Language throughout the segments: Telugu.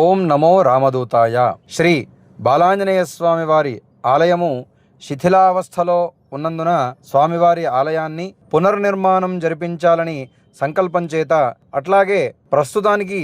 ఓం నమో రామదూతాయ. శ్రీ బాలాంజనేయ స్వామి వారి ఆలయము శిథిలావస్థలో ఉన్నందున స్వామివారి ఆలయాన్ని పునర్నిర్మాణం జరిపించాలని సంకల్పం చేత అట్లాగే ప్రస్తుతానికి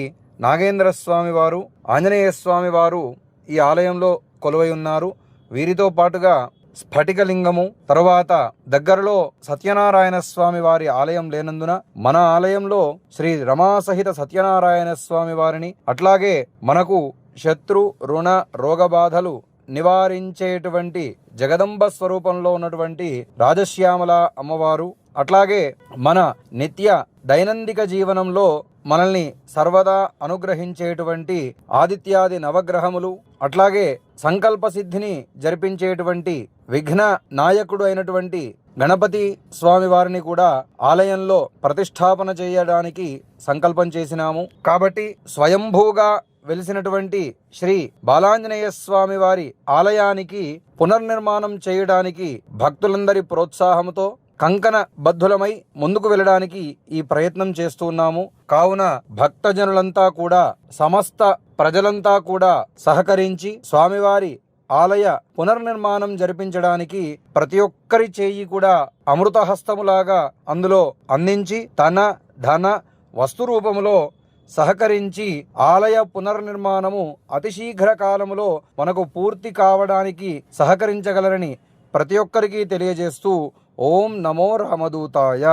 నాగేంద్ర స్వామి వారు ఆంజనేయ స్వామి వారు ఈ ఆలయంలో కొలువై ఉన్నారు. వీరితో పాటుగా స్ఫటికలింగము తరువాత దగ్గరలో సత్యనారాయణ స్వామి వారి ఆలయం లేనందున మన ఆలయంలో శ్రీ రమాసహిత సత్యనారాయణ స్వామి వారిని అట్లాగే మనకు శత్రు రుణ రోగబాధలు నివారించేటువంటి జగదంబ స్వరూపంలో ఉన్నటువంటి రాజశ్యామల అమ్మవారు అట్లాగే మన నిత్య దైనందిక జీవనంలో మనల్ని సర్వదా అనుగ్రహించేటువంటి ఆదిత్యాది నవగ్రహములు అట్లాగే సంకల్ప సిద్ధిని జరిపించేటువంటి విఘ్న నాయకుడు అయినటువంటి గణపతి స్వామి వారిని కూడా ఆలయంలో ప్రతిష్టాపన చేయడానికి సంకల్పం చేసినాము. కాబట్టి స్వయంభూగా వెలిసినటువంటి శ్రీ బాలాంజనేయ స్వామి వారి ఆలయానికి పునర్నిర్మాణం చేయడానికి భక్తులందరి ప్రోత్సాహంతో కంకణ బద్ధులమై ముందుకు వెళ్ళడానికి ఈ ప్రయత్నం చేస్తున్నాము కావున భక్తజనులంతా కూడా సమస్త ప్రజలంతా కూడా సహకరించి స్వామివారి ఆలయ పునర్నిర్మాణం జరిపించడానికి ప్రతి ఒక్కరి చేయి కూడా అమృతహస్తములాగా అందులో అందించి తన ధన వస్తు రూపములో సహకరించి ఆలయ పునర్నిర్మాణము అతి శీఘ్ర కాలములో మనకు పూర్తి కావడానికి సహకరించగలరని ప్రతి ఒక్కరికి తెలియజేస్తూ ఓం నమో రామదూతాయ